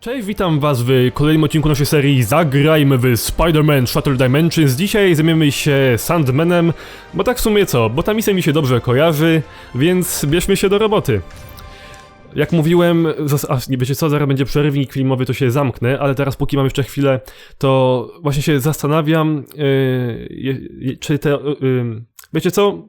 Cześć, witam was w kolejnym odcinku naszej serii Zagrajmy w Spider-Man Shutter Dimensions. Dzisiaj zajmiemy się Sandmanem, bo tak w sumie co, bo ta misja mi się dobrze kojarzy, więc bierzmy się do roboty. Jak mówiłem, zas- a nie wiecie co, zaraz będzie przerywnik filmowy, to się zamknę, ale teraz póki mam jeszcze chwilę, to właśnie się zastanawiam, yy, czy te, yy, wiecie co,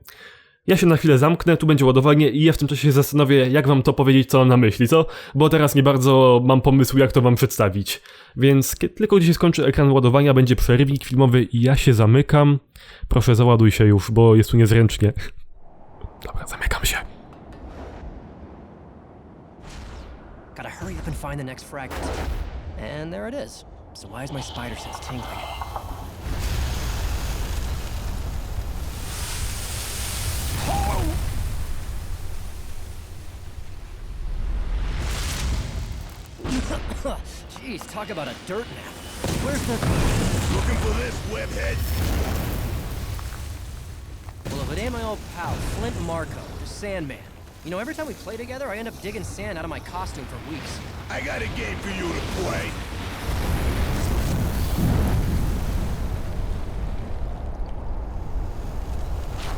ja się na chwilę zamknę, tu będzie ładowanie i ja w tym czasie się zastanowię, jak wam to powiedzieć, co mam na myśli, co? Bo teraz nie bardzo mam pomysł, jak to wam przedstawić. Więc kiedy tylko się skończy ekran ładowania, będzie przerywnik filmowy i ja się zamykam. Proszę, załaduj się już, bo jest tu niezręcznie. Dobra, zamykam się. Gotta hurry up and find the next fragment. And there it is. So why is my spider sense tingling? Jeez, talk about a dirt nap. Where's the... Looking for this, webhead? Well, if it ain't my old pal, Flint Marco, the Sandman. You know, every time we play together, I end up digging sand out of my costume for weeks. I got a game for you to play.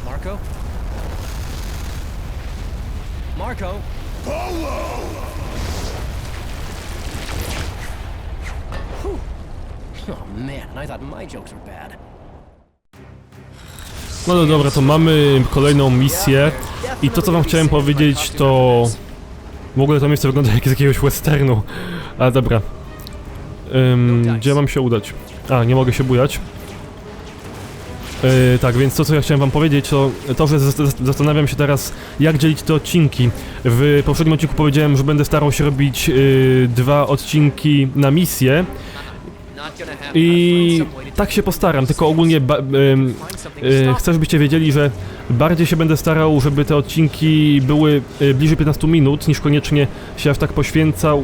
Marco? Marco? Polo! Oh man, I thought my jokes were bad. No no dobra, to mamy kolejną misję i to co wam chciałem powiedzieć to... W ogóle to miejsce wygląda jak z jakiegoś westernu. Ale dobra. Ym, gdzie mam się udać? A, nie mogę się bujać. Yy, tak, więc to co ja chciałem wam powiedzieć to to, że zas- zas- zastanawiam się teraz jak dzielić te odcinki. W poprzednim odcinku powiedziałem, że będę starał się robić yy, dwa odcinki na misję i tak się postaram, tylko ogólnie ym, yy, chcę żebyście wiedzieli, że bardziej się będę starał, żeby te odcinki były yy, bliżej 15 minut, niż koniecznie się aż tak poświęcał.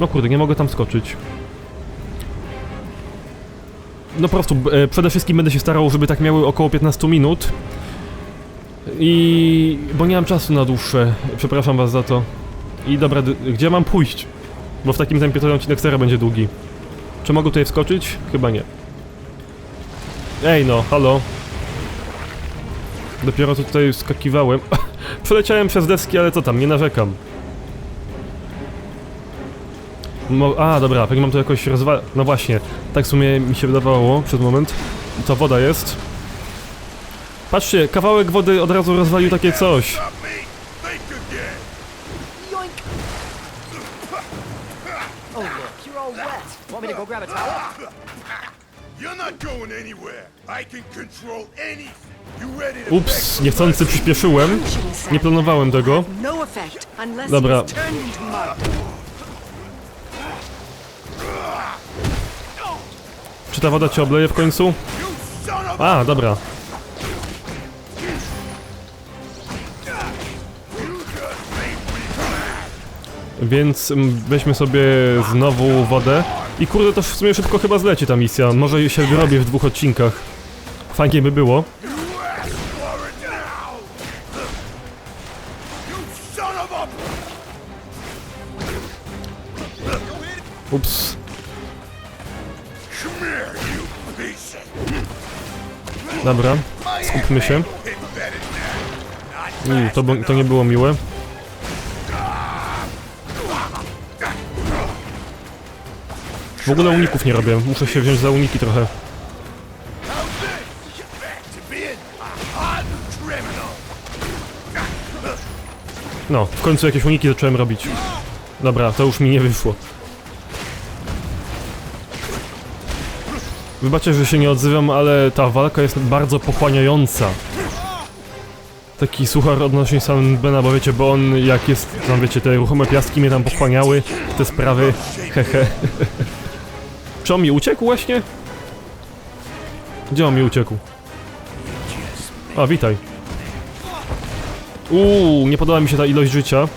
No kurde, nie mogę tam skoczyć. No po prostu, e, przede wszystkim będę się starał, żeby tak miały około 15 minut. I... bo nie mam czasu na dłuższe, przepraszam was za to. I dobra, gdzie mam pójść? Bo w takim tempie to odcinek serio będzie długi. Czy mogę tutaj wskoczyć? Chyba nie. Ej no, halo. Dopiero tutaj skakiwałem. Przeleciałem przez deski, ale co tam, nie narzekam. Mo A, dobra, pewnie mam to jakoś rozwa... No właśnie, tak w sumie mi się wydawało przez moment. To woda jest. Patrzcie, kawałek wody od razu rozwalił takie coś. Stop me! Think again! Yoink! Oh look, ta woda cię obleje w końcu? A, dobra. Więc mm, weźmy sobie znowu wodę. I kurde, to w sumie szybko chyba zleci ta misja. Może się wyrobię w dwóch odcinkach. Fajnie by było. Dobra, skupmy się. Mm, to, to nie było miłe. W ogóle uników nie robię. Muszę się wziąć za uniki trochę. No, w końcu jakieś uniki zacząłem robić. Dobra, to już mi nie wyszło. Wybaczcie, że się nie odzywam, ale ta walka jest bardzo pochłaniająca. Taki suchar odnośnie Sandbena, bo wiecie, bo on jak jest, tam wiecie, te ruchome piaski mnie tam pochłaniały, te sprawy, hehe. Czy on mi uciekł właśnie? Gdzie on mi uciekł? A, witaj. Uuu, nie podoba mi się ta ilość życia.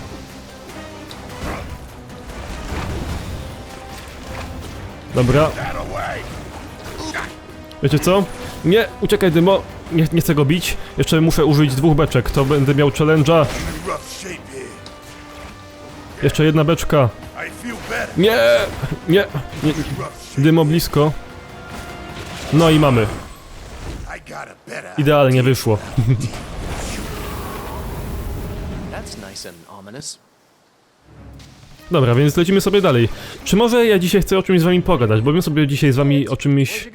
Dobra. Wiecie co? Nie, uciekaj Dymo, nie, nie chcę go bić. Jeszcze muszę użyć dwóch beczek, to będę miał challenge'a. Jeszcze jedna beczka. Nie! Nie! nie. Dymo blisko. No i mamy. Idealnie wyszło. Dobra, więc lecimy sobie dalej. Czy może ja dzisiaj chcę o czymś z wami pogadać? Bo bym sobie dzisiaj z wami o czymś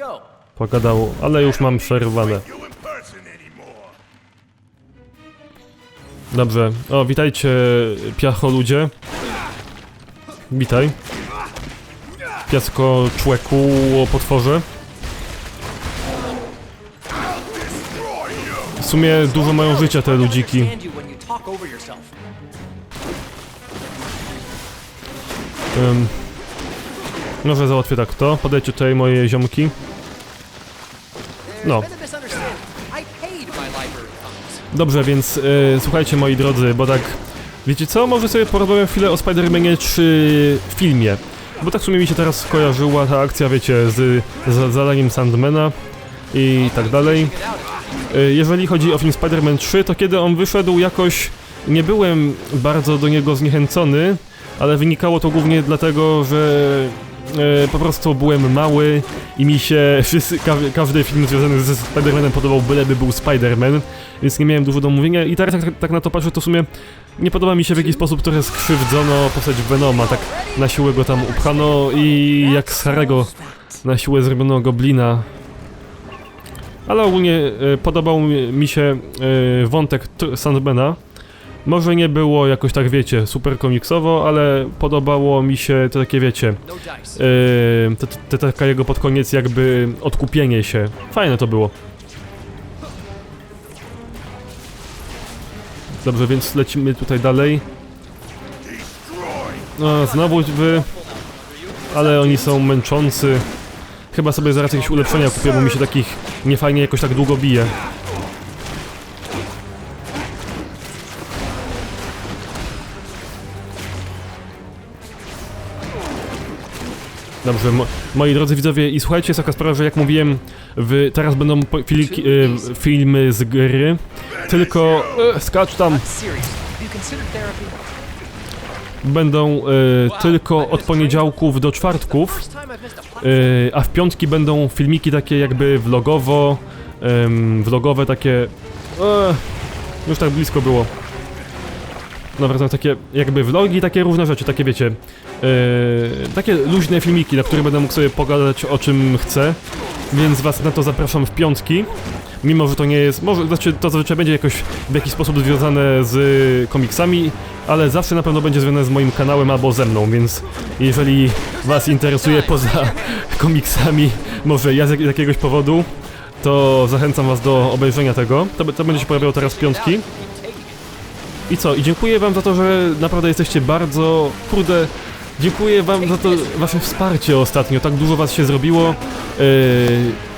Where'd you go? pogadał, ale już mam przerwane. Dobrze. O, witajcie, piacho ludzie. Witaj. Piasko człeku o potworze. W sumie dużo mają życia te ludziki. Um, może załatwię tak to. Podejdźcie tutaj moje ziomki. Funds. Dobrze, więc e, słuchajcie moi drodzy, bo tak... Wiecie co? Może sobie porozmawiam chwilę o Spider-Manie 3 filmie. Bo tak w sumie mi się teraz skojarzyła ta akcja, wiecie, z, z zadaniem Sandmana i tak dalej. E, Jeżeli chodzi o film Spider-Man 3, to kiedy on wyszedł jakoś nie byłem bardzo do niego zniechęcony, ale wynikało to głównie dlatego, że po prostu byłem mały i mi się wszyscy, ka każdy film związany ze Spider-Manem podobał, byleby był Spider-Man, więc nie miałem dużo do mówienia i teraz tak, tak na to patrzę, to w sumie nie podoba mi się w jakiś sposób trochę skrzywdzono postać Venoma, tak na siłę go tam upchano i jak z Harego na siłę zrobiono Goblina. Ale ogólnie e, podobał mi się e, wątek Sandmana. Może nie było jakoś tak, wiecie, super komiksowo, ale podobało mi się to takie, wiecie. Yy, to, to taka jego pod koniec jakby odkupienie się. Fajne to było. Dobrze, więc lecimy tutaj dalej. No, znowu wy... Ale oni są męczący. Chyba sobie zaraz jakieś ulepszenia kupię, bo mi się takich niefajnie jakoś tak długo bije. Dobrze, mo moi drodzy widzowie, i słuchajcie, jest taka sprawa, że jak mówiłem, w, teraz będą filiki, y, filmy z gry, tylko e, skacz tam, będą e, tylko od poniedziałków do czwartków, e, a w piątki będą filmiki takie jakby vlogowo, vlogowe takie, e, już tak blisko było. Dobra, to takie jakby vlogi, takie różne rzeczy, takie wiecie, e, takie luźne filmiki, na których będę mógł sobie pogadać o czym chcę, więc was na to zapraszam w piątki. Mimo, że to nie jest, może, znaczy to zazwyczaj będzie jakoś w jakiś sposób związane z komiksami, ale zawsze na pewno będzie związane z moim kanałem albo ze mną, więc jeżeli was interesuje poza komiksami, może ja z jak- z jakiegoś powodu, to zachęcam was do obejrzenia tego. To, to będzie się pojawiało teraz w piątki. I co? I dziękuję wam za to, że naprawdę jesteście bardzo... Kurde... Dziękuję wam za to wasze wsparcie ostatnio, tak dużo was się zrobiło. Yy,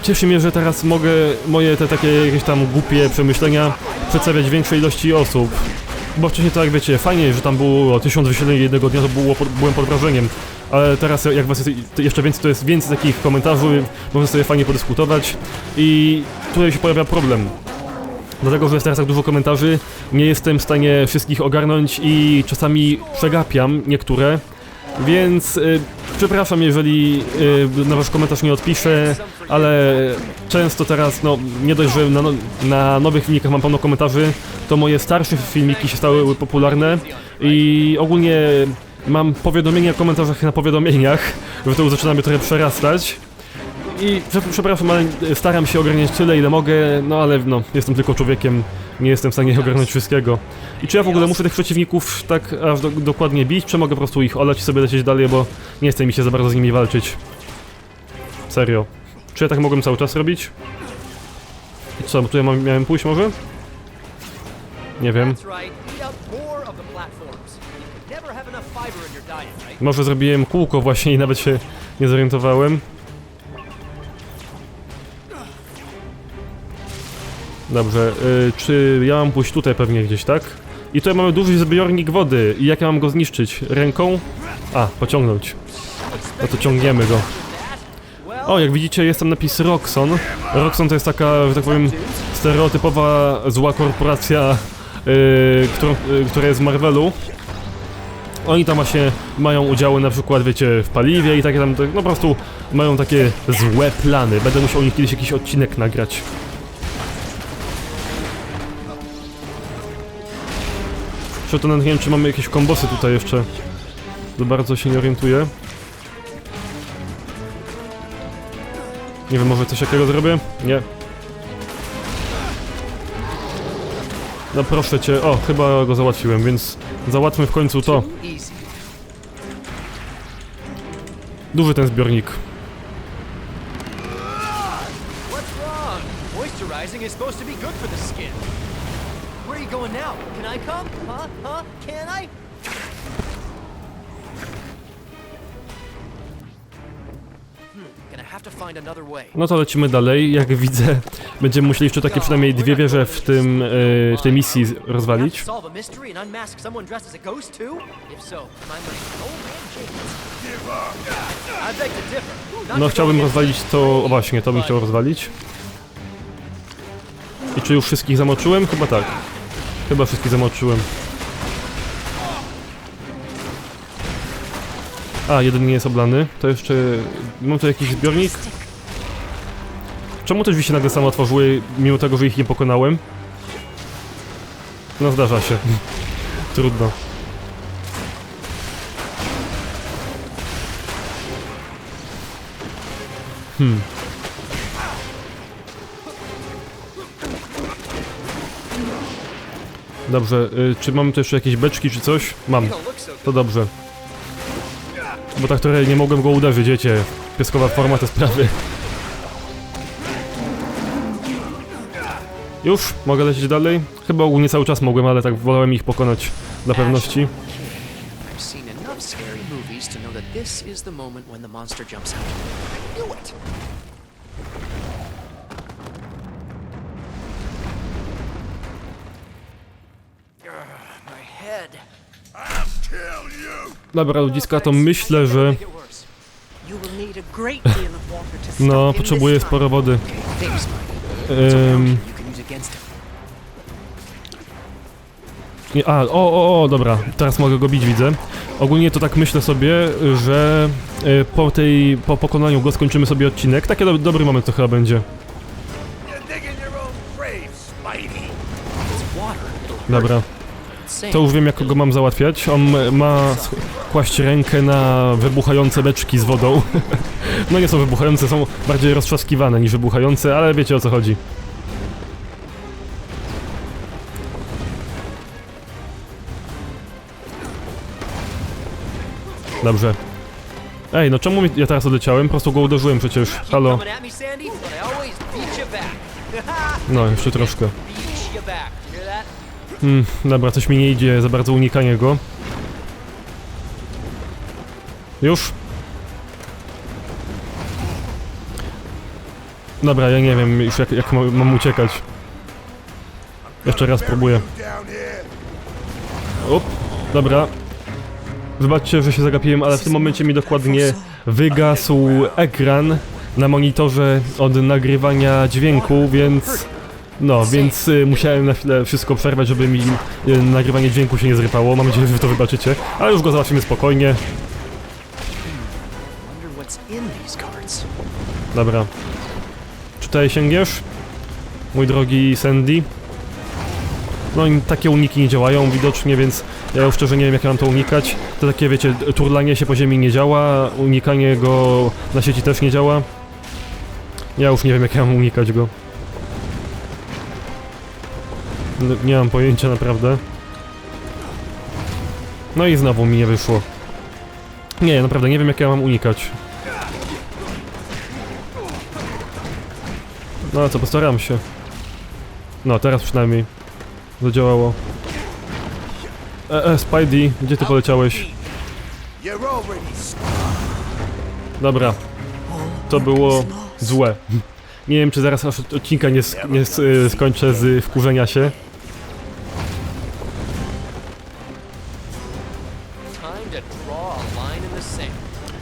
cieszy mnie, że teraz mogę moje te takie jakieś tam głupie przemyślenia przedstawiać większej ilości osób. Bo wcześniej to jak wiecie, fajnie, że tam było tysiąc wyświetleń jednego dnia, to było, byłem pod wrażeniem. Ale teraz jak was jest jeszcze więcej, to jest więcej takich komentarzy, można sobie fajnie podyskutować. I tutaj się pojawia problem. Dlatego, że jest teraz tak dużo komentarzy, nie jestem w stanie wszystkich ogarnąć i czasami przegapiam niektóre. Więc y, przepraszam, jeżeli y, na wasz komentarz nie odpiszę, ale często teraz, no nie dość, że na, no, na nowych filmikach mam pełno komentarzy, to moje starsze filmiki się stały popularne i ogólnie mam powiadomienia w komentarzach na powiadomieniach, że to już zaczyna mnie trochę przerastać. I prze- przepraszam, ale staram się ogarniać tyle, ile mogę, no ale no, jestem tylko człowiekiem, nie jestem w stanie ogarnąć wszystkiego. I czy ja w ogóle muszę tych przeciwników tak aż do, dokładnie bić, czy mogę po prostu ich olać i sobie lecieć dalej, bo nie chce mi się za bardzo z nimi walczyć. Serio. Czy ja tak mogłem cały czas robić? I co, bo tu ja mam, miałem pójść może? Nie wiem. Może zrobiłem kółko właśnie i nawet się nie zorientowałem. Dobrze, y, czy ja mam pójść tutaj pewnie gdzieś, tak? I tutaj mamy duży zbiornik wody. I jak ja mam go zniszczyć? Ręką? A, pociągnąć. No to ciągniemy go. O, jak widzicie jest tam napis Roxxon. Roxxon to jest taka, że tak powiem, stereotypowa zła korporacja, y, którą, y, która jest w Marvelu. Oni tam właśnie mają udziały na przykład, wiecie, w paliwie i takie tam, no po prostu mają takie złe plany. Będę musiał o nich kiedyś jakiś odcinek nagrać. Nawet nie wiem, czy mamy jakieś kombosy tutaj jeszcze. Za bardzo się nie orientuję. Nie wiem, może coś jakiego zrobię? Nie. No proszę cię, o, chyba go załatwiłem, więc załatwmy w końcu to. Duży ten zbiornik. Moisturizing is supposed to be good for the skin. Going now? Can I come? Huh? Huh? Can I? Hmm. No to lecimy dalej. Jak widzę, będziemy musieli jeszcze takie przynajmniej dwie wieże w tym, e, w tej misji rozwalić. No chciałbym rozwalić to, o właśnie, to bym chciał rozwalić. I czy już wszystkich zamoczyłem? Chyba tak. Chyba wszystkich zamoczyłem. A, jeden nie jest oblany. To jeszcze... Mam tu jakiś zbiornik? Czemu te drzwi się nagle samo otworzyły, mimo tego, że ich nie pokonałem? No zdarza się. Trudno. Hmm. Dobrze, y, czy mamy tu jeszcze jakieś beczki czy coś? Mam, to dobrze. Bo tak trochę nie mogłem go uderzyć, wiecie. Pieskowa forma te sprawy. Już? Mogę lecieć dalej? Chyba ogólnie cały czas mogłem, ale tak wolałem ich pokonać dla pewności. Dobra, ludziska, to myślę, że... No, potrzebuję sporo wody. Nie, a, o, o, o, dobra, teraz mogę go bić, widzę. Ogólnie to tak myślę sobie, że e, po tej, po pokonaniu go skończymy sobie odcinek. Taki do, dobry moment to chyba będzie. Dobra. To już wiem jak go mam załatwiać. On ma kłaść rękę na wybuchające beczki z wodą. no nie są wybuchające, są bardziej roztrzaskiwane niż wybuchające, ale wiecie o co chodzi. Dobrze. Ej, no czemu ja teraz odleciałem? Po prostu go uderzyłem przecież. Halo. No, jeszcze troszkę. Hmm, dobra, coś mi nie idzie za bardzo unikanie go. Już? Dobra, ja nie wiem już jak, jak ma- mam uciekać. Jeszcze raz próbuję. Up, dobra. Wybaczcie, że się zagapiłem, ale w tym momencie mi dokładnie wygasł ekran na monitorze od nagrywania dźwięku, więc... No, więc y, musiałem na chwilę wszystko przerwać, żeby mi y, nagrywanie dźwięku się nie zrypało. Mam nadzieję, że wy to wybaczycie. Ale już go załatwimy spokojnie. Dobra. Czy tutaj sięgniesz? Mój drogi Sandy? No i takie uniki nie działają widocznie, więc ja już szczerze nie wiem jak ja mam to unikać. To takie wiecie, turlanie się po ziemi nie działa, unikanie go na sieci też nie działa. Ja już nie wiem jak ja mam unikać go. Nie mam pojęcia naprawdę. No i znowu mi nie wyszło. Nie, naprawdę nie wiem jak ja mam unikać. No co, postaram się. No, teraz przynajmniej. Zadziałało. E, e, Spidey, gdzie ty poleciałeś? Dobra. To było złe. Nie wiem, czy zaraz aż od- odcinka nie, sk- nie skończę z wkurzenia się.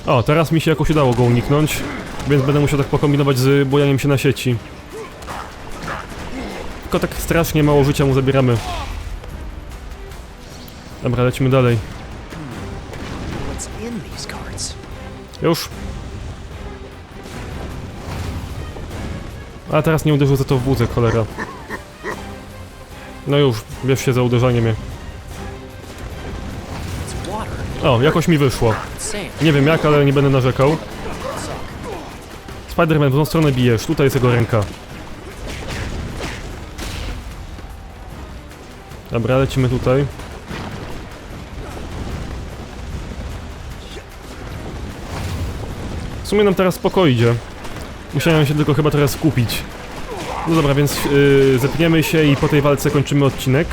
O, teraz mi się jakoś udało go uniknąć, więc będę musiał tak pokombinować z bojaniem się na sieci. Tylko tak strasznie mało życia mu zabieramy. Dobra, lecimy dalej. Już. A teraz nie uderzył za to w wózek, cholera. No już, bierz się za uderzanie mnie. O, jakoś mi wyszło. Nie wiem jak, ale nie będę narzekał. Spider-Man, w tą stronę bijesz, tutaj jest jego ręka. Dobra, lecimy tutaj. W sumie nam teraz spoko idzie. Musiałem się tylko chyba teraz skupić. No dobra, więc yy, zepniemy się i po tej walce kończymy odcinek.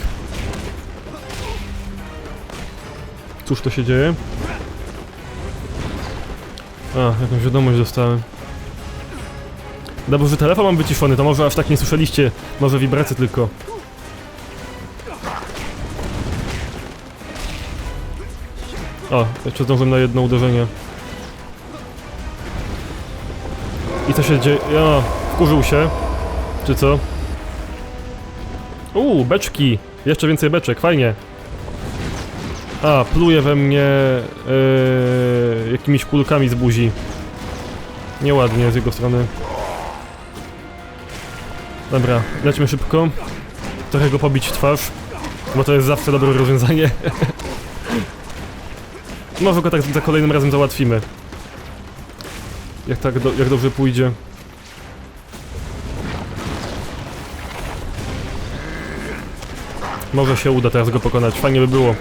Cóż to się dzieje? A, jakąś wiadomość dostałem. Dobrze, że telefon mam wyciszony, to może aż tak nie słyszeliście. Może wibracje tylko. O, jeszcze zdążyłem na jedno uderzenie. I co się dzieje? Ja, wkurzył się. Czy co? Uuu, beczki! Jeszcze więcej beczek, fajnie. A, pluje we mnie yy, jakimiś kulkami z buzi. Nieładnie z jego strony. Dobra, lećmy szybko. Trochę go pobić w twarz, bo to jest zawsze dobre rozwiązanie. Może go tak za kolejnym razem załatwimy. Jak tak do, jak dobrze pójdzie. Może się uda teraz go pokonać, fajnie by było.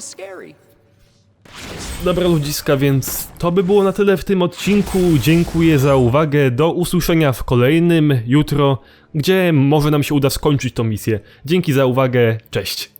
Scary. Dobra ludziska, więc to by było na tyle w tym odcinku. Dziękuję za uwagę. Do usłyszenia w kolejnym jutro, gdzie może nam się uda skończyć tą misję. Dzięki za uwagę. Cześć.